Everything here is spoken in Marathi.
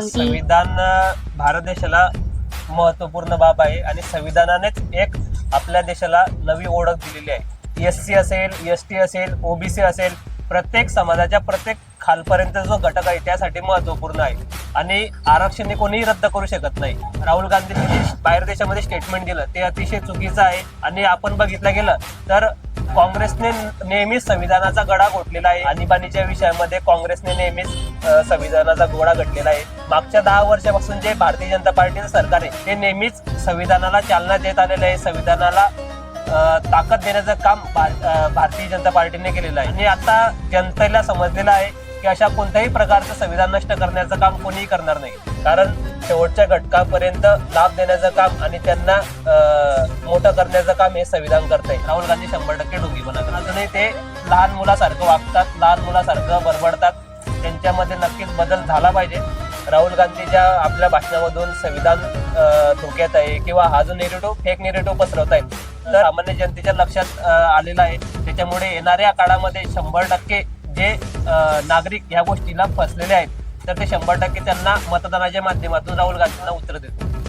संविधान अ, भारत देशाला महत्त्वपूर्ण बाब आहे आणि संविधानानेच एक आपल्या देशाला नवी ओळख दिलेली आहे. एस सी असेल एस टी असेल ओबीसी असेल प्रत्येक समाजाच्या प्रत्येक खालपर्यंत जो घटक आहे त्यासाठी महत्त्वपूर्ण आहे. आणि आरक्षण हे कोणीही रद्द करू शकत नाही. राहुल गांधींनी जे बाहेर देशामध्ये स्टेटमेंट दिलं ते अतिशय चुकीचं आहे. आणि आपण बघितलं गेलं तर काँग्रेसने नेहमीच संविधानाचा गडा घोटलेला आहे. आणीबाणीच्या विषयामध्ये काँग्रेसने नेहमीच संविधानाचा गोडा घटलेला आहे. मागच्या दहा वर्षापासून जे भारतीय जनता पार्टीचं सरकार आहे ते नेहमीच संविधानाला चालना देत आलेलं आहे. संविधानाला ताकद देण्याचं काम भार- भारतीय जनता पार्टीने केलेलं आहे. आणि आता जनतेला समजलेलं आहे की अशा कोणत्याही प्रकारचं संविधान नष्ट करण्याचं काम कोणीही करणार नाही. कारण शेवटच्या घटकापर्यंत लाभ देण्याचं काम आणि त्यांना मोठं करण्याचं काम हे संविधान करत आहे राहुल गांधी शंभर टक्के डोंगी बनत अजूनही ते लहान मुलासारखं वागतात लहान मुलासारखं बरबडतात. त्यांच्यामध्ये नक्कीच बदल झाला पाहिजे. राहुल गांधीच्या आपल्या भाषणामधून संविधान धोक्यात आहे किंवा हा जो नेरेटिव्ह फेक नेरेटिव्ह पसरवत आहेत तर सामान्य जनतेच्या लक्षात आलेला आहे. त्याच्यामुळे येणाऱ्या काळामध्ये शंभर टक्के जे नागरिक ह्या गोष्टीला फसलेले आहेत तर ते शंभर टक्के त्यांना मतदानाच्या माध्यमातून राहुल गांधींना उत्तर देतो